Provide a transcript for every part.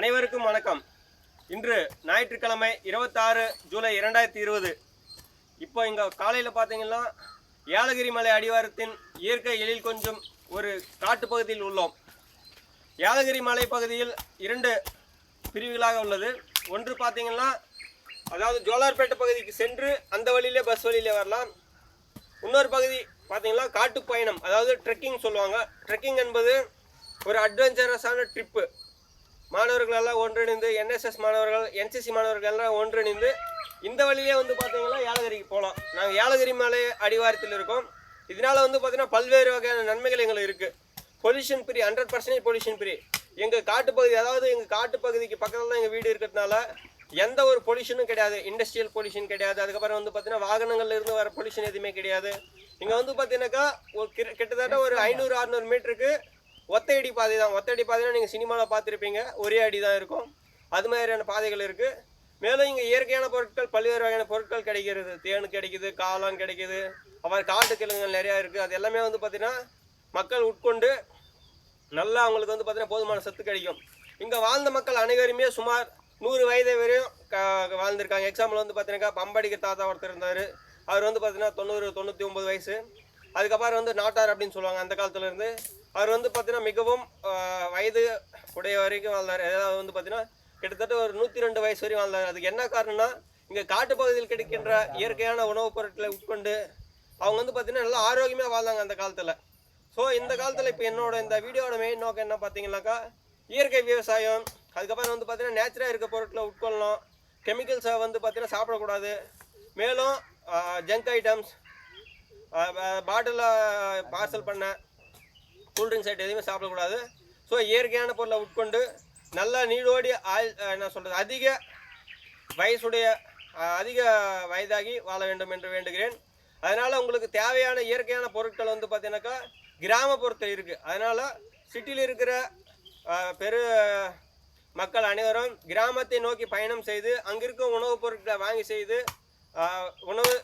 அனைவருக்கும் வணக்கம். இன்று ஞாயிற்றுக்கிழமை இருபத்தாறு ஜூலை இரண்டாயிரத்தி இருபது. இப்போ இங்கே காலையில் பார்த்தீங்கன்னா ஏலகிரி மலை அடிவாரத்தின் இயற்கை எழில் கொஞ்சம் ஒரு காட்டுப்பகுதியில் உள்ளோம். ஏலகிரி மலை பகுதியில் இரண்டு பிரிவுகளாக உள்ளது. ஒன்று பார்த்தீங்கன்னா அதாவது ஜோலார்பேட்டை பகுதிக்கு சென்று அந்த வழியிலே பஸ் வழியிலே வரலாம். இன்னொரு பகுதி பார்த்தீங்கன்னா காட்டு பயணம் அதாவது ட்ரெக்கிங் சொல்லுவாங்க. ட்ரெக்கிங் என்பது ஒரு அட்வென்ச்சரஸான ட்ரிப்பு மாணவர்கள் எல்லாம் ஒன்றிணைந்து என்எஸ்எஸ் மாணவர்கள் என்சிசி மாணவர்கள் எல்லாம் ஒன்றிணைந்து இந்த வழியிலே வந்து பார்த்தீங்கன்னா ஏலகிரிக்கு போகலாம். நாங்கள் ஏலகிரி மலை அடிவாரத்தில் இருக்கோம். இதனால் வந்து பார்த்தீங்கன்னா பல்வேறு வகையான நன்மைகள் எங்களுக்கு இருக்குது pollution free hundred percentage pollution free எங்கள் காட்டுப்பகுதி அதாவது எங்கள் காட்டுப்பகுதிக்கு பக்கத்தில் தான் எங்கள் வீடு இருக்கிறதுனால எந்த ஒரு பொல்யூஷனும் கிடையாது. இண்டஸ்ட்ரியல் பொல்யூஷன் கிடையாது. அதுக்கப்புறம் வந்து பார்த்தீங்கன்னா வாகனங்கள்ல இருந்து வர பொல்யூஷன் எதுவுமே கிடையாது. இங்கே வந்து பார்த்தீங்கன்னாக்கா ஒரு கிட்ட- கிட்டத்தட்ட ஒரு ஐநூறு அறநூறு மீட்டருக்கு ஒத்தையடி பாதை தான். ஒத்தையடி பாதையில் நீங்கள் சினிமாவில் பார்த்துருப்பீங்க. ஒரே அடி தான் இருக்கும். அது மாதிரியான பாதைகள் இருக்குது மேலும் இங்கே இயற்கையான பொருட்கள் பல்வேறு வகையான பொருட்கள் கிடைக்கிறது. தேன் கிடைக்குது காளான் கிடைக்குது. அப்புறம் காட்டு கிழங்குகள் நிறையா இருக்குது அது எல்லாமே வந்து பார்த்திங்கன்னா மக்கள் உட்கொண்டு நல்லா அவங்களுக்கு வந்து பார்த்திங்கன்னா போதுமான சத்து கிடைக்கும். இங்கே வாழ்ந்த மக்கள் அனைவருமே சுமார் நூறு வயது வரையும் க வாழ்ந்திருக்காங்க. எக்ஸாம்பிள் வந்து பார்த்தீங்கன்னா பம்படிக்கு தாத்தா ஒருத்தர் இருந்தார். அவர் வந்து பார்த்தீங்கன்னா தொண்ணூறு தொண்ணூற்றி ஒம்பது வயசு. அதுக்கப்புறம் வந்து நாட்டார் அப்படின்னு சொல்லுவாங்க அந்த காலத்துலேருந்து அவர் வந்து பார்த்தீங்கன்னா மிகவும் வயது உடைய வரைக்கும் வாழ்ந்தார். அதாவது வந்து பார்த்தீங்கன்னா கிட்டத்தட்ட ஒரு நூற்றி ரெண்டு வயசு வரையும் வாழ்ந்தார். அதுக்கு என்ன காரணம்னா இங்கே காட்டுப்பகுதியில் கிடைக்கின்ற இயற்கையான உணவுப் பொருட்களை உட்கொண்டு அவங்க வந்து பார்த்தீங்கன்னா நல்லா ஆரோக்கியமாக வாழ்ந்தாங்க அந்த காலத்தில். ஸோ இந்த காலத்தில் இப்போ என்னோட இந்த வீடியோட மெயின் நோக்கம் என்ன பார்த்தீங்கன்னாக்கா இயற்கை விவசாயம் அதுக்கப்புறம் வந்து பார்த்தீங்கன்னா நேச்சுரலாக இருக்க பொருட்களை உட்கொள்ளணும். கெமிக்கல்ஸை வந்து பார்த்தீங்கன்னா சாப்பிடக்கூடாது. மேலும் ஜங்க் ஐட்டம்ஸ் பாட்டிலில் பார்சல் பண்ண கூல்ட்ரிங்க்ஸ் ஐட்டம் எதுவுமே சாப்பிடக்கூடாது. ஸோ இயற்கையான பொருளை உட்கொண்டு நல்லா நீடோடி ஆயுள் என்ன சொல்கிறது அதிக வயசுடைய அதிக வயதாகி வாழ வேண்டும் என்று வேண்டுகிறேன். அதனால் உங்களுக்கு தேவையான இயற்கையான பொருட்கள் வந்து பார்த்தீங்கன்னாக்கா கிராமப்புறத்தில் இருக்குது அதனால் சிட்டியில் இருக்கிற பெரு மக்கள் அனைவரும் கிராமத்தை நோக்கி பயணம் செய்து அங்கிருக்கும் உணவுப் பொருட்களை வாங்கி செய்து உணவு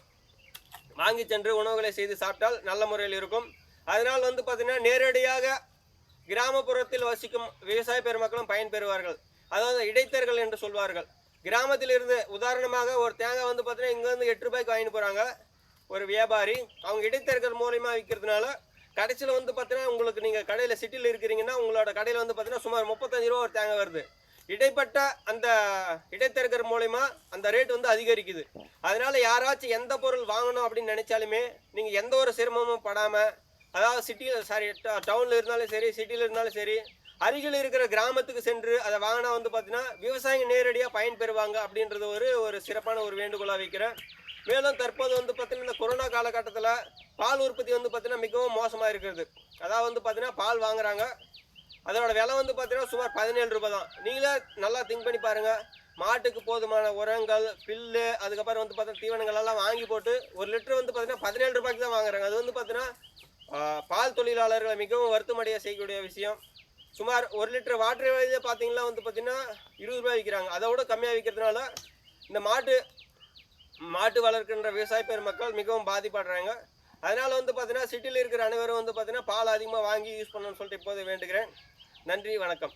வாங்கி சென்று உணவுகளை செய்து சாப்பிட்டால் நல்ல முறையில் இருக்கும். அதனால் வந்து பார்த்தீங்கன்னா நேரடியாக கிராமப்புறத்தில் வசிக்கும் விவசாய பெருமக்களும் பயன்பெறுவார்கள் அதாவது இடைத்தர்கள் என்று சொல்வார்கள். கிராமத்தில் இருந்து உதாரணமாக ஒரு தேங்காய் வந்து பார்த்தீங்கன்னா இங்கேருந்து எட்டு ரூபாய்க்கு வாங்கிட்டு போகிறாங்க ஒரு வியாபாரி. அவங்க இடைத்தர்கள் மூலயமா விற்கிறதுனால கடைசியில் வந்து பார்த்தீங்கன்னா உங்களுக்கு நீங்கள் கடையில் சிட்டியில் இருக்கிறீங்கன்னா உங்களோட கடையில் வந்து பார்த்தீங்கன்னா சுமார் முப்பத்தஞ்சு ரூபா ஒரு தேங்காய் வருது. இடைப்பட்ட அந்த இடைத்தரகர் மூலயமா அந்த ரேட் வந்து அதிகரிக்குது. அதனால் யாராச்சும் எந்த பொருள் வாங்கணும் அப்படின்னு நினச்சாலுமே நீங்கள் எந்த ஒரு சிரமமும் படாமல் அதாவது சிட்டியில் சாரி டவுனில் இருந்தாலும் சரி சிட்டியில் இருந்தாலும் சரி அருகில் இருக்கிற கிராமத்துக்கு சென்று அதை வாங்கினா வந்து பார்த்தீங்கன்னா விவசாயிங்க நேரடியாக பயன்பெறுவாங்க அப்படின்றது ஒரு ஒரு சிறப்பான ஒரு வேண்டுகோளாக வைக்கிறேன். மேலும் தற்போது வந்து பார்த்தீங்கன்னா இந்த கொரோனா காலகட்டத்தில் பால் உற்பத்தி வந்து பார்த்தீங்கன்னா மிகவும் மோசமாக இருக்கிறது. அதாவது வந்து பார்த்தீங்கன்னா பால் வாங்குறாங்க. அதனோட விலை வந்து பார்த்தீங்கன்னா சுமார் பதினேழு ரூபாய் தான். நீங்களே நல்லா திங்க் பண்ணி பாருங்கள் மாட்டுக்கு போதுமான உரங்கள் பில்லு அதுக்கப்புறம் வந்து பார்த்தீங்கன்னா தீவனங்கள் எல்லாம் வாங்கி போட்டு ஒரு லிட்டர் வந்து பார்த்தீங்கன்னா பதினேழு ரூபாய்க்கு தான் வாங்குறாங்க. அது வந்து பார்த்தீங்கன்னா பால் தொழிலாளர்களை மிகவும் வருத்தமடைய செய்யக்கூடிய விஷயம். சுமார் ஒரு லிட்டர் வாட்டர் விலையிலே பார்த்தீங்கன்னா வந்து பார்த்தீங்கன்னா இருபது ரூபாய் விற்கிறாங்க அதை விட கம்மியாக விற்கிறதுனால இந்த மாட்டு மாட்டு வளர்க்கின்ற விவசாய பெருமக்கள் மிகவும் பாதிப்படுறாங்க. அதனால் வந்து பார்த்தீங்கன்னா சிட்டியில் இருக்கிற அனைவரும் வந்து பார்த்தீங்கன்னா பால் அதிகமாக வாங்கி யூஸ் பண்ணணும்னு சொல்லிட்டு இப்போது வேண்டுகிறேன். நன்றி வணக்கம்.